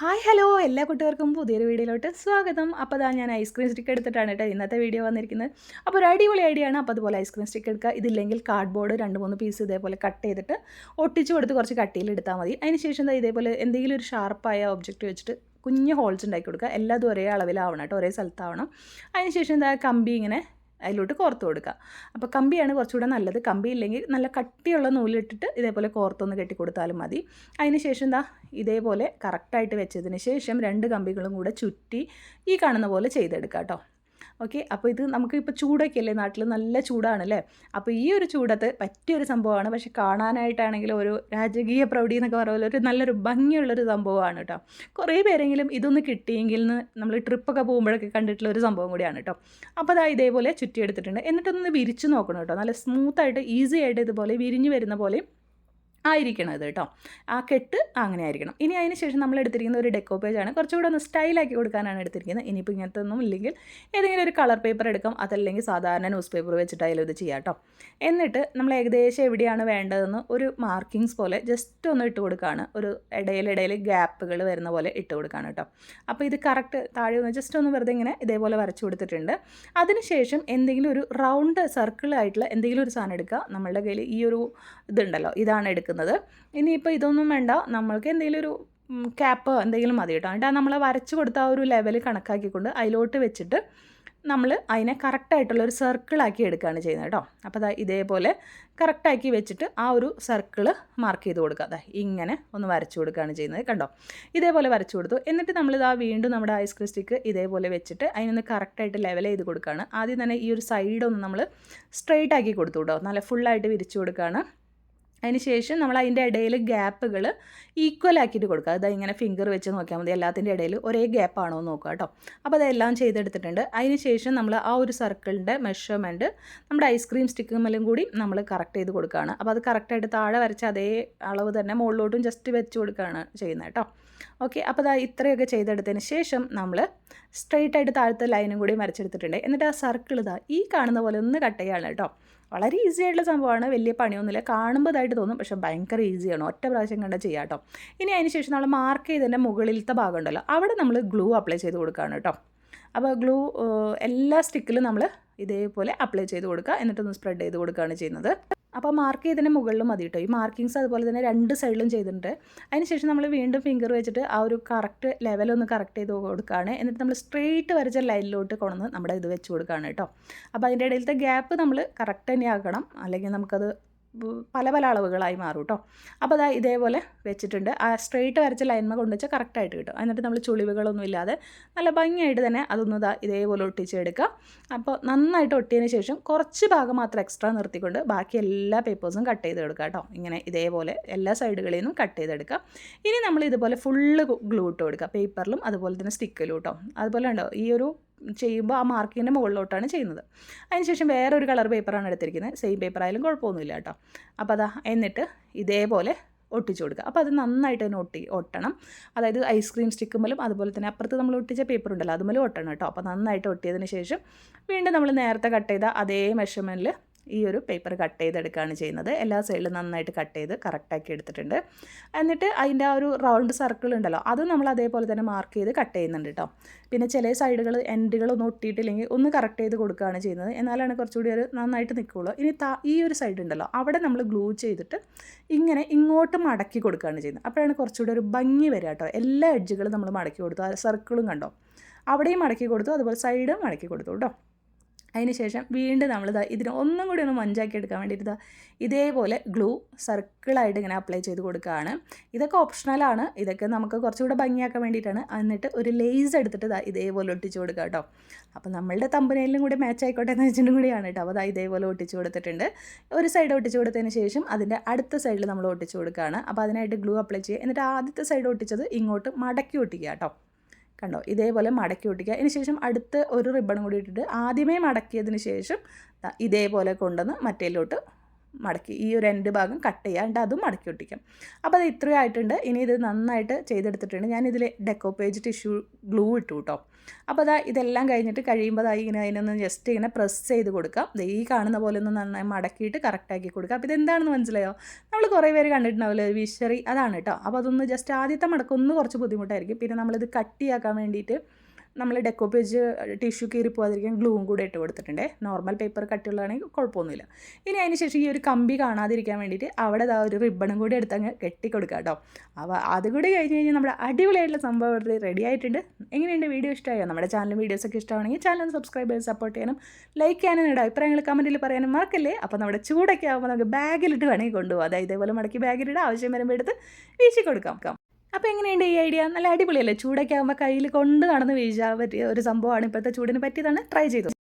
Hi hello എല്ലാ കുട്ടികൾക്കും പുതിയൊരു വീഡിയോയിലോട്ട് സ്വാഗതം. അപ്പോൾ ഞാൻ ഐസ്ക്രീം സ്റ്റിക്ക് എടുത്തിട്ടാണ് കേട്ടോ ഇന്നത്തെ വീഡിയോ വന്നിരിക്കുന്നത്. അപ്പോൾ ഒരു അടിപൊളി ഐഡിയ ആണ്. അപ്പോൾ അതുപോലെ ഐസ്ക്രീം സ്റ്റിക്ക് എടുക്കുക. ഇതില്ലെങ്കിൽ കാർഡ്ബോർഡ് രണ്ട് മൂന്ന് പീസ് ഇതേപോലെ കട്ട് ചെയ്തിട്ട് ഒട്ടിച്ച് കൊടുത്ത് കുറച്ച് കട്ടിയിൽ എടുത്താൽ മതി. അതിനുശേഷം ഇതേപോലെ എന്തെങ്കിലും ഒരു ഷാർപ്പായ ഒബ്ജക്റ്റ് വെച്ചിട്ട് കുഞ്ഞ് ഹോൾസ് ഉണ്ടാക്കി കൊടുക്കുക. എല്ലാതും ഒരേ അളവിലാവണം കേട്ടോ ഒരേ സ്ഥലത്താവണം. അതിന് ശേഷം എന്താ കമ്പി ഇങ്ങനെ അതിലോട്ട് കോർത്ത് കൊടുക്കുക. അപ്പോൾ കമ്പിയാണ് കുറച്ചുകൂടെ നല്ലത്. കമ്പി ഇല്ലെങ്കിൽ നല്ല കട്ടിയുള്ള നൂലിട്ടിട്ട് ഇതേപോലെ കോർത്തൊന്ന് കെട്ടി കൊടുത്താലും മതി. അതിന് ശേഷം എന്താ ഇതേപോലെ കറക്റ്റായിട്ട് വെച്ചതിന് ശേഷം രണ്ട് കമ്പികളും കൂടെ ചുറ്റി ഈ കാണുന്ന പോലെ ചെയ്തെടുക്കുക കേട്ടോ. ഓക്കെ? അപ്പോൾ ഇത് നമുക്ക് ഇപ്പോൾ ചൂടൊക്കെ അല്ലേ നാട്ടിൽ നല്ല ചൂടാണല്ലേ? അപ്പോൾ ഈ ഒരു ചൂടത്ത് പറ്റിയൊരു സംഭവമാണ്. പക്ഷെ കാണാനായിട്ടാണെങ്കിൽ ഒരു രാജകീയ പ്രൗഢി എന്നൊക്കെ പറയുമ്പോൾ ഒരു നല്ലൊരു ഭംഗിയുള്ളൊരു സംഭവമാണ് കേട്ടോ. കുറേ പേരെങ്കിലും ഇതൊന്ന് കിട്ടിയെങ്കിൽ നമ്മൾ ട്രിപ്പൊക്കെ പോകുമ്പോഴൊക്കെ കണ്ടിട്ടുള്ള ഒരു സംഭവം കൂടിയാണ് കേട്ടോ. അപ്പോൾ അതാ ഇതേപോലെ ചുറ്റിയെടുത്തിട്ടുണ്ട്. എന്നിട്ടൊന്ന് വിരിച്ച് നോക്കണം കേട്ടോ. നല്ല സ്മൂത്തായിട്ട് ഈസി ആയിട്ട് ഇതുപോലെ വിരിഞ്ഞ് വരുന്ന പോലെ ആയിരിക്കണം ഇത് കേട്ടോ. ആ കെട്ട് അങ്ങനെ ആയിരിക്കണം. ഇനി അതിന് ശേഷം നമ്മൾ എടുത്തിരിക്കുന്ന ഒരു ഡെക്കോ പേജാണ് കുറച്ചുകൂടെ ഒന്ന് സ്റ്റൈലാക്കി കൊടുക്കാനാണ് എടുത്തിരിക്കുന്നത്. ഇനിയിപ്പോൾ ഇങ്ങനത്തെ ഒന്നും ഇല്ലെങ്കിൽ ഏതെങ്കിലും ഒരു കളർ പേപ്പർ എടുക്കാം. അതല്ലെങ്കിൽ സാധാരണ ന്യൂസ് പേപ്പർ വെച്ചിട്ടായാലും ഇത് ചെയ്യാം കേട്ടോ. എന്നിട്ട് നമ്മൾ ഏകദേശം എവിടെയാണ് വേണ്ടതെന്ന് ഒരു മാർക്കിങ്സ് പോലെ ജസ്റ്റ് ഒന്ന് ഇട്ട് കൊടുക്കുകയാണ് ഒരു ഇടയിലിടയിൽ ഗ്യാപ്പുകൾ വരുന്ന പോലെ ഇട്ട് കൊടുക്കുകയാണ് കേട്ടോ. അപ്പോൾ ഇത് കറക്റ്റ് താഴെ ഒന്ന് ജസ്റ്റ് ഒന്ന് വെറുതെ ഇങ്ങനെ ഇതേപോലെ വരച്ചു കൊടുത്തിട്ടുണ്ട്. അതിനുശേഷം എന്തെങ്കിലും ഒരു റൗണ്ട് സർക്കിൾ ആയിട്ടുള്ള എന്തെങ്കിലും ഒരു സാധനം എടുക്കുക. നമ്മളുടെ കയ്യിൽ ഈ ഒരു ഇതുണ്ടല്ലോ. ഇതാണ് എടുക്കുന്നത്. ഇനിയിപ്പോൾ ഇതൊന്നും വേണ്ട. നമ്മൾക്ക് എന്തെങ്കിലും ഒരു ക്യാപ്പ് എന്തെങ്കിലും മതി കേട്ടോ. എന്നിട്ട് നമ്മൾ വരച്ചു കൊടുത്ത ആ ഒരു ലെവൽ കണക്കാക്കിക്കൊണ്ട് അതിലോട്ട് വെച്ചിട്ട് നമ്മൾ അതിനെ കറക്റ്റായിട്ടുള്ളൊരു സർക്കിളാക്കി എടുക്കുകയാണ് ചെയ്യുന്നത് കേട്ടോ. അപ്പോൾ അതാ ഇതേപോലെ കറക്റ്റാക്കി വെച്ചിട്ട് ആ ഒരു സർക്കിൾ മാർക്ക് ചെയ്ത് കൊടുക്കുക. അതാ ഇങ്ങനെ ഒന്ന് വരച്ചു കൊടുക്കുകയാണ് ചെയ്യുന്നത് കണ്ടോ? ഇതേപോലെ വരച്ചു കൊടുത്തു. എന്നിട്ട് നമ്മളിതാ വീണ്ടും നമ്മുടെ ഐസ് സ്റ്റിക്ക് ഇതേപോലെ വെച്ചിട്ട് അതിനൊന്ന് കറക്റ്റായിട്ട് ലെവൽ ചെയ്ത് കൊടുക്കുകയാണ്. ആദ്യം തന്നെ ഈ ഒരു സൈഡൊന്ന് നമ്മൾ സ്ട്രെയിറ്റ് ആക്കി കൊടുത്തു കേട്ടോ. നല്ല ഫുള്ളായിട്ട് വിരിച്ചു കൊടുക്കുകയാണ്. അതിന് ശേഷം നമ്മൾ അതിന്റെ ഇടയിൽ ഗ്യാപ്പുകൾ ഈക്വൽ ആക്കിയിട്ട് കൊടുക്കുക. അതായത് ഇങ്ങനെ ഫിംഗർ വെച്ച് നോക്കിയാൽ മതി. എല്ലാത്തിന്റെ ഇടയിൽ ഒരേ ഗ്യാപ്പാണോ എന്ന് നോക്കുക കേട്ടോ. അപ്പോൾ അതെല്ലാം ചെയ്തെടുത്തിട്ടുണ്ട്. അതിന് ശേഷം നമ്മൾ ആ ഒരു സർക്കിളിന്റെ മെഷർമെന്റ് നമ്മുടെ ഐസ്ക്രീം സ്റ്റിക്കുമെല്ലാം കൂടി നമ്മൾ കറക്റ്റ് ചെയ്ത് കൊടുക്കുകയാണ്. അപ്പോൾ അത് കറക്റ്റായിട്ട് താഴെ വരച്ച അതേ അളവ് തന്നെ മുകളിലോട്ടും ജസ്റ്റ് വെച്ച് കൊടുക്കുകയാണ് ചെയ്യുന്നത് കേട്ടോ. ഓക്കെ അപ്പോൾ അതാ ഇത്രയൊക്കെ ചെയ്തെടുത്തതിന് ശേഷം നമ്മൾ സ്ട്രെയിറ്റ് ആയിട്ട് താഴത്തെ ലൈനും കൂടി വരച്ചെടുത്തിട്ടുണ്ട്. എന്നിട്ട് ആ സർക്കിൾ ഇതാ ഈ കാണുന്ന പോലെ ഒന്ന് കട്ട് ചെയ്യാണ് കേട്ടോ. വളരെ ഈസി ആയിട്ടുള്ള സംഭവമാണ്. വലിയ പണിയൊന്നുമില്ല. കാണുമ്പോൾ ഇതായിട്ട് തോന്നും. പക്ഷെ ഭയങ്കര ഈസിയാണ് ഒറ്റ പ്രാവശ്യം കണ്ട ചെയ്യാം കേട്ടോ. ഇനി അതിന് ശേഷം നമ്മൾ മാർക്ക് ചെയ്തതിന്റെ മുകളിലത്തെ ഭാഗം ഉണ്ടല്ലോ. അവിടെ നമ്മൾ ഗ്ലൂ അപ്ലൈ ചെയ്ത് കൊടുക്കുകയാണ് കേട്ടോ. അപ്പോൾ ഗ്ലൂ എല്ലാ സ്റ്റിക്കിലും നമ്മൾ ഇതേപോലെ അപ്ലൈ ചെയ്ത് കൊടുക്കുക. എന്നിട്ടൊന്ന് സ്പ്രെഡ് ചെയ്ത് കൊടുക്കുകയാണ് ചെയ്യുന്നത്. അപ്പോൾ മാർക്ക് ചെയ്തതിന് മുകളിലും മതി കേട്ടോ ഈ മാർക്കിങ്സ് അതുപോലെ തന്നെ രണ്ട് സൈഡിലും ചെയ്തിട്ടുണ്ട്. അതിനുശേഷം നമ്മൾ വീണ്ടും ഫിംഗർ വെച്ചിട്ട് ആ ഒരു കറക്റ്റ് ലെവലൊന്ന് കറക്റ്റ് ചെയ്ത് കൊടുക്കുകയാണ് എന്നിട്ട് നമ്മൾ സ്ട്രെയിറ്റ് വരച്ച ലൈനിലോട്ട് കൊണ്ടുവന്ന് നമ്മുടെ ഇത് വെച്ച് കൊടുക്കുകയാണ് കേട്ടോ അപ്പോൾ അതിന്റെ ഇടയിലത്തെ ഗ്യാപ്പ് നമ്മൾ കറക്റ്റ് തന്നെ ആക്കണം. അല്ലെങ്കിൽ നമുക്കത് പല പല അളവുകളായി മാറും കേട്ടോ അപ്പോൾ അതാ ഇതേപോലെ വെച്ചിട്ടുണ്ട്. ആ സ്ട്രെയിറ്റ് വരച്ച ലൈൻമ കൊണ്ടുവച്ചാൽ കറക്റ്റായിട്ട് കിട്ടും. എന്നിട്ട് നമ്മൾ ചുളിവുകളൊന്നും ഇല്ലാതെ നല്ല ഭംഗിയായിട്ട് തന്നെ അതൊന്ന് ഇതാ ഇതേപോലെ ഒട്ടിച്ചെടുക്കുക അപ്പോൾ നന്നായിട്ട് ഒട്ടിയതിന് ശേഷം കുറച്ച് ഭാഗം മാത്രം എക്സ്ട്രാ നിർത്തിക്കൊണ്ട് ബാക്കി എല്ലാ പേപ്പേഴ്സും കട്ട് ചെയ്ത് എടുക്കുക കേട്ടോ ഇങ്ങനെ ഇതേപോലെ എല്ലാ സൈഡുകളിൽ നിന്നും കട്ട് ചെയ്തെടുക്കുക ഇനി നമ്മൾ ഇതുപോലെ ഫുള്ള് ഗ്ലൂ ഇട്ട് കൊടുക്കുക പേപ്പറിലും അതുപോലെ തന്നെ സ്റ്റിക്കിലും കേട്ടോ അതുപോലെ ഉണ്ടോ ഈ ഒരു ചെയ്യുമ്പോൾ ആ മാർക്കിന്റെ മുകളിലോട്ടാണ് ചെയ്യുന്നത്. അതിനുശേഷം വേറൊരു കളർ പേപ്പറാണ് എടുത്തിരിക്കുന്നത്. സെയിം പേപ്പർ ആയാലും കുഴപ്പമൊന്നുമില്ല കേട്ടോ. അപ്പോൾ അതാ എന്നിട്ട് ഇതേപോലെ ഒട്ടിച്ചു കൊടുക്കുക. അപ്പോൾ അത് നന്നായിട്ട് തന്നെ ഒട്ടി ഒട്ടണം. അതായത് ഐസ്ക്രീം സ്റ്റിക്കുമ്മലും അതുപോലെ തന്നെ അപ്പുറത്ത് നമ്മൾ ഒട്ടിച്ച പേപ്പർ ഉണ്ടല്ലോ അതുമലും ഒട്ടണം കേട്ടോ. അപ്പോൾ നന്നായിട്ട് ഒട്ടിയതിന് ശേഷം വീണ്ടും നമ്മൾ നേരത്തെ കട്ട് ചെയ്ത അതേ മെഷർമെന്റിൽ ഈ ഒരു പേപ്പർ കട്ട് ചെയ്തെടുക്കുകയാണ് ചെയ്യുന്നത്. എല്ലാ സൈഡിലും നന്നായിട്ട് കട്ട് ചെയ്ത് കറക്റ്റാക്കി എടുത്തിട്ടുണ്ട്. എന്നിട്ട് അതിന്റെ ആ ഒരു റൗണ്ട് സർക്കിൾ ഉണ്ടല്ലോ അത് നമ്മൾ അതേപോലെ തന്നെ മാർക്ക് ചെയ്ത് കട്ട് ചെയ്യുന്നുണ്ട് കേട്ടോ പിന്നെ ചില സൈഡുകൾ എൻഡുകളൊന്നും ഒട്ടിയിട്ടില്ലെങ്കിൽ ഒന്ന് കറക്റ്റ് ചെയ്ത് കൊടുക്കുകയാണ് ചെയ്യുന്നത്. എന്നാലാണ് കുറച്ചുകൂടി ഒരു നന്നായിട്ട് നിൽക്കുകയുള്ളൂ. ഇനി താ ഈ ഒരു സൈഡ് ഉണ്ടല്ലോ അവിടെ നമ്മൾ ഗ്ലൂ ചെയ്തിട്ട് ഇങ്ങനെ ഇങ്ങോട്ട് മടക്കി കൊടുക്കുകയാണ് ചെയ്യുന്നത്. അപ്പോഴാണ് കുറച്ചുകൂടി ഒരു ഭംഗി വരിക കേട്ടോ എല്ലാ എഡ്ജുകളും നമ്മൾ മടക്കി കൊടുത്തു. ആ സർക്കിളും കണ്ടോ? അവിടെയും മടക്കി കൊടുത്തു അതുപോലെ സൈഡും മടക്കി കൊടുത്തു കേട്ടോ അതിന് ശേഷം വീണ്ടും നമ്മൾ ഇതിന് ഒന്നും കൂടി ഒന്ന് മഞ്ചാക്കി എടുക്കാൻ വേണ്ടിയിട്ട് ഇതേപോലെ ഗ്ലൂ സർക്കിളായിട്ട് ഇങ്ങനെ അപ്ലൈ ചെയ്ത് കൊടുക്കുകയാണ് ഇതൊക്കെ ഓപ്ഷണലാണ് ഇതൊക്കെ നമുക്ക് കുറച്ചുകൂടെ ഭംഗിയാക്കാൻ വേണ്ടിയിട്ടാണ്. എന്നിട്ട് ഒരു ലേസ് എടുത്തിട്ട് ഇതാ ഇതേപോലെ ഒട്ടിച്ച് കൊടുക്കുക കേട്ടോ അപ്പോൾ നമ്മളുടെ തമ്പനയിലും കൂടി മാച്ച് ആയിക്കോട്ടെ എന്ന് വെച്ചിട്ടും കൂടിയാണ് കേട്ടോ അപ്പോൾ അതാ ഇതേപോലെ ഒട്ടിച്ച് കൊടുത്തിട്ടുണ്ട്. ഒരു സൈഡ് ഒട്ടിച്ച് കൊടുത്തതിന് ശേഷം അതിന്റെ അടുത്ത സൈഡിൽ നമ്മൾ ഒട്ടിച്ച് കൊടുക്കുകയാണ് അപ്പോൾ അതിനായിട്ട് ഗ്ലൂ അപ്ലൈ ചെയ്യുക. എന്നിട്ട് ആദ്യത്തെ സൈഡ് ഒട്ടിച്ചത് ഇങ്ങോട്ട് മടക്കി ഒട്ടിക്കുക കേട്ടോ കണ്ടോ? ഇതേപോലെ മടക്കി ഒട്ടിക്കുക. അതിന് ശേഷം അടുത്ത് ഒരു റിബൺ കൂടി ഇട്ടിട്ട് ആദ്യമേ മടക്കിയതിന് ശേഷം ഇതേപോലെ കൊണ്ടുവന്ന് മറ്റേലോട്ട് മടക്കി ഈ ഒരു രണ്ട് ഭാഗം കട്ട് ചെയ്യുക എന്നിട്ട് അതും മടക്കി ഒട്ടിക്കാം. അപ്പോൾ അത് ഇത്രയും ആയിട്ടുണ്ട്. ഇനി ഇത് നന്നായിട്ട് ചെയ്തെടുത്തിട്ടുണ്ട്. ഞാൻ ഡെക്കോ പേജ് ടിഷ്യൂ ഗ്ലൂ ഇട്ടു കേട്ടോ അപ്പോൾ അതാ ഇതെല്ലാം കഴിഞ്ഞിട്ട് കഴിയുമ്പോൾ അതായി ഇങ്ങനെ അതിനൊന്ന് ജസ്റ്റ് ഇങ്ങനെ പ്രസ് ചെയ്ത് കൊടുക്കാം. ഈ കാണുന്ന പോലെ ഒന്ന് നന്നായി മടക്കിയിട്ട് കറക്റ്റാക്കി കൊടുക്കുക അപ്പോൾ ഇതെന്താണെന്ന് മനസ്സിലായോ? നമ്മൾ കുറേ പേര് കണ്ടിട്ടുണ്ടാവില്ല? വിഷറി. അതാണ് കേട്ടോ അപ്പോൾ അതൊന്ന് ജസ്റ്റ് ആദ്യത്തെ മടക്കൊന്ന് കുറച്ച് ബുദ്ധിമുട്ടായിരിക്കും. പിന്നെ നമ്മളിത് കട്ടിയാക്കാൻ വേണ്ടിയിട്ട് നമ്മൾ ഡെക്കോ പേജ് ടിഷ്യൂ കീറി പോകാതിരിക്കാൻ ഗ്ലൂവും കൂടെ ഇട്ട് കൊടുത്തിട്ടുണ്ട്. നോർമൽ പേപ്പർ കട്ടിയുള്ളതാണെങ്കിൽ കുഴപ്പമൊന്നുമില്ല. ഇനി അതിന് ശേഷം ഈ ഒരു കമ്പി കാണാതിരിക്കാൻ വേണ്ടിയിട്ട് അവിടെ ദാ ഒരു റിബണും കൂടി എടുത്ത് അങ്ങ് കെട്ടിക്കൊടുക്കുക കേട്ടോ. അപ്പോൾ അതുകൂടി കഴിഞ്ഞ് കഴിഞ്ഞാൽ നമ്മുടെ അടിപൊളിയായിട്ടുള്ള സംഭവം ഇവിടെ റെഡി ആയിട്ടുണ്ട്. എങ്ങനെയുണ്ട്? വീഡിയോ ഇഷ്ടമായോ? നമ്മുടെ ചാനലും വീഡിയോസൊക്കെ ഇഷ്ടമാണെങ്കിൽ ചാനൽ സബ്സ്ക്രൈബ് ചെയ്ത് സപ്പോർട്ട് ചെയ്യാനും ലൈക്ക് ചെയ്യാനും നിങ്ങളുടെ അഭിപ്രായങ്ങൾ കമന്റിൽ പറയാനും മറക്കല്ലേ? അപ്പോൾ നമ്മുടെ ചൂടൊക്കെ ആകുമ്പോൾ നമുക്ക് ബാഗിലിട്ട് വേണമെങ്കിൽ കൊണ്ടുപോകാം. അതായത് ഇതേപോലെ മടക്കി ബാഗിലിട്ട് ആവശ്യം വരുമ്പോൾ എടുത്ത് വീശി കൊടുക്കാം. അപ്പോൾ എങ്ങനെയുണ്ട് ഈ ഐഡിയ? നല്ല അടിപൊളിയല്ലേ? ചൂടൊക്കെ ആകുമ്പോൾ കയ്യിൽ കൊണ്ട് നടന്ന് വീഴാൻ പറ്റിയ ഒരു സംഭവമാണ്. ഇപ്പോഴത്തെ ചൂടിന് പറ്റിയതാണ്. ട്രൈ ചെയ്തു.